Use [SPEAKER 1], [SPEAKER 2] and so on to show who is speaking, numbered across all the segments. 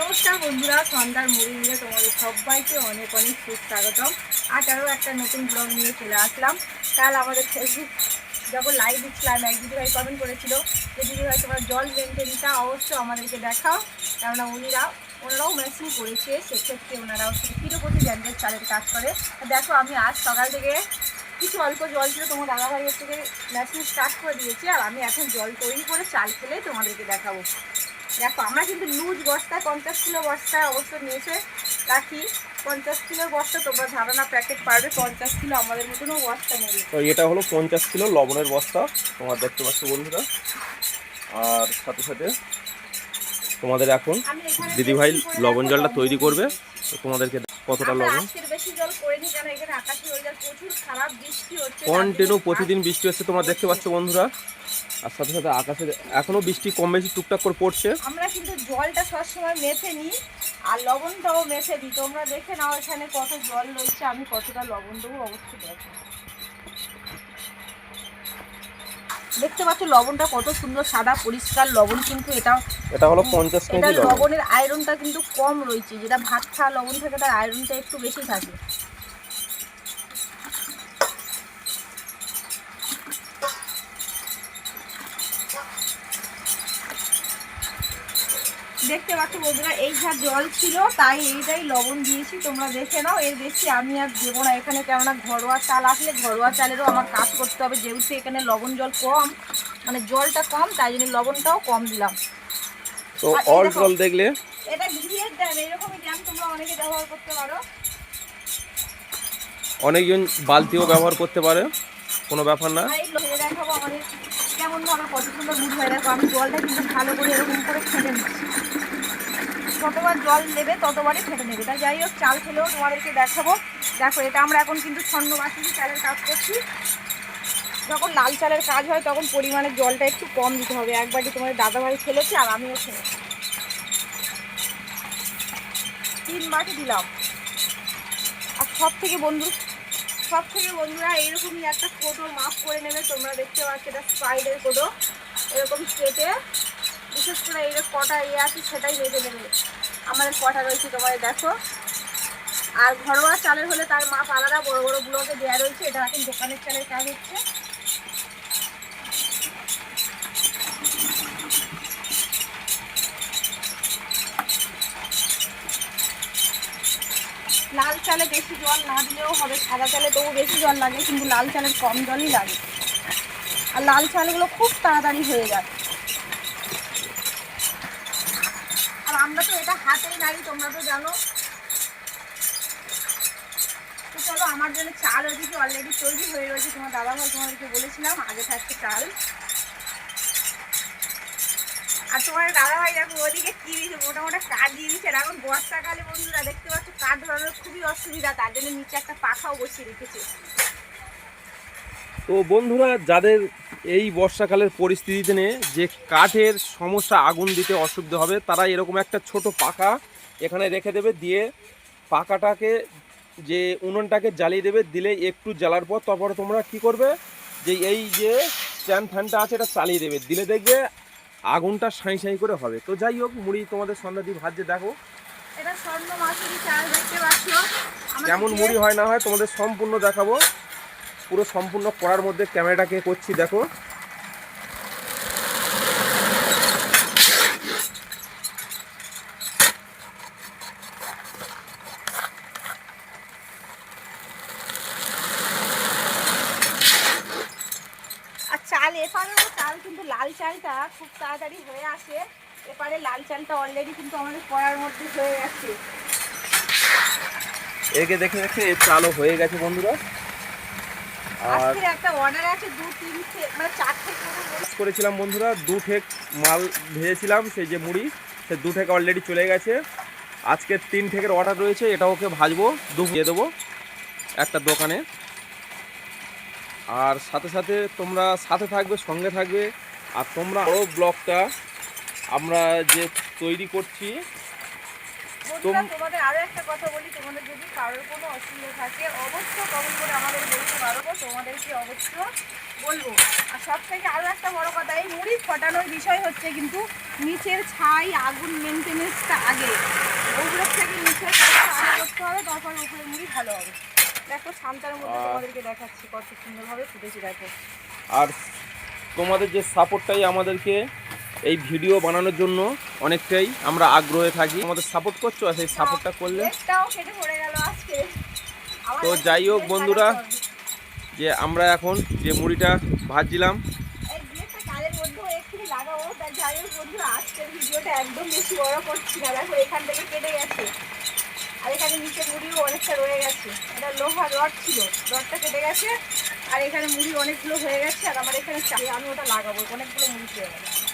[SPEAKER 1] নমস্কার বন্ধুরা, সন্ধ্যার মুড়ি নিয়ে তোমাদের সবাইকে অনেক অনেক সুস্বাগতম। আরও একটা নতুন ব্লগ নিয়ে চলে আসলাম। কাল আমাদের ফেসবুক যখন লাইভ দিচ্ছিলাম, এক দিদিভাই কমেন্ট করেছিল যে, দিদিভাই, তোমার জল মেনটেনটা অবশ্যই আমাদেরকে দেখাও। কেননা উনিরা, ওনারাও মেশিন করেছে, সেক্ষেত্রে ওনারাও কিরোপতি ব্যান্ডের চালের কাজ করে। দেখো, আমি আজ সকাল থেকে কিছু অল্প জল ছিল, তোমার দাদাভাই এর থেকে মেশিন স্টার্ট করে দিয়েছি, আর আমি এখন জল তৈরি করে চাল ফেলে তোমাদেরকে দেখাবো। দেখো আমরা কিন্তু লুজ বস্তা পঞ্চাশ কিলো বস্তা অবশ্য নিয়েছে। রাখি পঞ্চাশ কিলোর বস্তা তোমরা ধারণা প্যাকেট পারবে পঞ্চাশ কিলো আমাদের মতনও বস্তা নেবে।
[SPEAKER 2] তো এটা হলো পঞ্চাশ কিলো লবণের বস্তা তোমার দেখতে পাচ্ছ বন্ধুরা। আর সাথে সাথে তোমাদের এখন দিদিভাই লবণ জলটা তৈরি করবে। তো তোমাদেরকে কতটা লবণ?
[SPEAKER 1] বেশি জল করিনি কেন এখানে আকাশে ওই প্রচুর খারাপ বৃষ্টি হচ্ছে।
[SPEAKER 2] কন্টিনিউ প্রতিদিন বৃষ্টি হচ্ছে তোমরা দেখতে পাচ্ছ বন্ধুরা। আর সাথে সাথে আকাশে এখনও বৃষ্টি কম বেশি টুকটাক করে পড়ছে।
[SPEAKER 1] আমরা কিন্তু জলটা সবসময় মেখে নিই আর লবণটাও মেখে দিই। তোমরা দেখে নাও এখানে কত জল রয়েছে আমি কতটা লবণ দেবো অবশ্যই দেখো। দেখতে পাচ্ছ লবণটা কত সুন্দর সাদা পরিষ্কার লবণ কিন্তু এটা
[SPEAKER 2] এটা হলো পঞ্চাশ
[SPEAKER 1] এটা লবণের আয়রনটা কিন্তু কম রয়েছে। যেটা ভাত খাওয়া লবণ থাকে তার আয়রনটা একটু বেশি থাকে। দেখতে পাচ্ছ বন্ধুরা এই যা জল ছিল তাই এইটাই লবণ দিয়েছি। তোমরা দেখে নাও এর বেশি আমি আর দেবো না। এখানে কেননা ঘরোয়া চাল আসলে ঘরোয়া চালেরও আমার কাজ করতে হবে। যেহেতু এখানে লবণ জল কম মানে জলটা কম তাই জন্য লবণটাও কম দিলাম।
[SPEAKER 2] তো অল জল দেখলে?
[SPEAKER 1] এটা ঘিয়ের ড্যাম এরকমই ড্যাম তোমরা অনেকে ব্যবহার করতে পারো।
[SPEAKER 2] অনেকজন বালতিও ব্যবহার করতে পারে কোনো ব্যাপার না।
[SPEAKER 1] কেমন ভাবে কত সুন্দর দুধ হয়ে দেখো আমি জলটা কিন্তু ভালো করে এরকম করে নিচ্ছি। যতবার জল নেবে ততবারই ফেটে নেবে। তাই যাই হোক, চাল ফেলেও তোমাদেরকে দেখাবো। দেখো, এটা আমরা এখন কিন্তু স্বর্ণ বাসি চালের কাজ করছি। যখন লাল চালের কাজ হয়, তখন পরিমাণে জলটা একটু কম দিতে হবে। একবারই তোমাদের দাদাভাই ফেলেছে আর আমিও খেলেছি। তিন বাটি দিলাম। আর সব থেকে বন্ধু, সব থেকে বন্ধুরা এইরকমই একটা কোটো মাপ করে নেবে। তোমরা দেখতে পাচ্ছ এটা স্পাইডের কোটো এরকম কেটে বিশেষ করে এই কটা ইয়ে আছে সেটাই রেখে দেবে আমাদের কটা রয়েছে তোমাদের দেখো। আর ঘরোয়া চালের হলে তার মাপ আলাদা, বড় বড় ব্লকে দেওয়া রয়েছে। এটা এখন দোকানের চালের কাজ হচ্ছে। লাল চালে বেশি জল না দিলেও হবে। সাদা চালে তবু বেশি জল লাগে, কিন্তু লাল চালের কম জলই লাগে। আর লাল চালগুলো খুব তাড়াতাড়ি হয়ে যায়। আর আমরা তো এটা হাতেই নাড়ি, তোমরা তো জানো। তো চলো, আমার জন্য চাল ওদিকে অলরেডি তৈরি হয়ে রয়েছে। তোমার দাদা ভাই তোমাদেরকে বলেছিলাম, আগে থাকতে চাল। আর তোমার দাদা ভাই দেখো, ওদিকে কি দিয়েছে? মোটা মোটা কাঠ দিয়ে দিচ্ছে আর এখন বর্ষাকালে বন্ধুরা, দেখতে পাচ্ছ, কাঠ ধরানোর খুবই অসুবিধা, তার জন্য নিচে একটা পাখাও বসিয়ে রেখেছে।
[SPEAKER 2] তো বন্ধুরা, যাদের এই বর্ষাকালের পরিস্থিতিতে নিয়ে যে কাঠের সমস্যা আগুন দিতে অসুবিধা হবে তারা এরকম একটা ছোট পাখা এখানে রেখে দেবে দিয়ে পাখাটাকে যে উনুনটাকে জ্বালিয়ে দেবে দিলে একটু জ্বালার পর তারপরে তোমরা কি করবে? যে এই যে স্ট্যান্ড ফ্যানটা আছে এটা চালিয়ে দেবে দিলে দেখবে আগুনটা সাঁই সাঁই করে হবে। তো যাই হোক মুড়ি তোমাদের সন্ধ্যা দিয়ে ভাজছে দেখো কেমন মুড়ি হয় না হয় তোমাদের সম্পূর্ণ দেখাবো। পুরো সম্পূর্ণ করার মধ্যে ক্যামেরাটাকে করছি দেখো।
[SPEAKER 1] আর চাল এপারেও চাল কিন্তু লাল চালটা খুব তাড়াতাড়ি হয়ে আসে। এপারে লাল চালটা অলরেডি কিন্তু আমাদের করার মধ্যে হয়ে গেছে।
[SPEAKER 2] একে দেখে দেখে এর চালও হয়ে গেছে বন্ধুরা। আর
[SPEAKER 1] মানে
[SPEAKER 2] করেছিলাম বন্ধুরা দু ঠেক মাল ভেজেছিলাম সেই যে মুড়ি সে দু ঠেক অলরেডি চলে গেছে। আজকে তিন ঠেকের অর্ডার রয়েছে এটা ওকে ভাজবো দু দিয়ে দেবো একটা দোকানে। আর সাথে সাথে তোমরা সাথে থাকবে সঙ্গে থাকবে আর তোমরা আরও ব্লগটা আমরা যে তৈরি করছি
[SPEAKER 1] বন্ধুরা তোমাদের আরও একটা কথা বলি তোমাদের যদি কারোর কোনো অসুবিধা থাকে অবশ্যই কমেন্ট করে আমাদের বলতে পারব তোমাদেরকে অবশ্য বলব। আর সব থেকে আরও একটা বড় কথা এই মুড়ি ফটানোর বিষয় হচ্ছে কিন্তু নিচের ছাই আগুন মেনটেনেন্সটা আগে। ওগুলোর থেকে নিচের আগে করতে হবে তারপর উপরে মুড়ি ভালো হবে। দেখো ছামটার মধ্যে তোমাদেরকে দেখাচ্ছি কত সুন্দরভাবে ফুটেছে দেখো।
[SPEAKER 2] আর তোমাদের যে সাপোর্টটাই আমাদেরকে এই ভিডিও বানানোর জন্য অনেকটাই আমরা আগ্রহে থাকি। আমাদের সাপোর্ট করছ আর সেই সাপোর্টটা করলে।
[SPEAKER 1] আজকে। আবার
[SPEAKER 2] তো যাই হোক বন্ধুরা, যে আমরা এখন যে মুড়িটা ভাজছিলাম
[SPEAKER 1] আর এখানে নিচে মুড়িও অনেকটা রয়ে গেছে। এটা রড ছিল রডটা কেটে গেছে। আর এখানে মুড়ি অনেকগুলো হয়ে গেছে আর আমার এখানে আমি ওটা লাগাবো অনেকগুলো মুড়ি পেয়ে গেছে।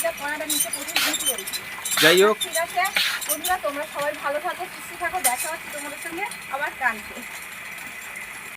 [SPEAKER 1] এইটা কড়াটা নিচে প্রচুর ঘুরতে করেছি।
[SPEAKER 2] যাই হোক।
[SPEAKER 1] ঠিক আছে বন্ধুরা তোমরা সবাই ভালো থাকো সুস্থ থাকো দেখা হচ্ছে তোমাদের সঙ্গে আবার কানকে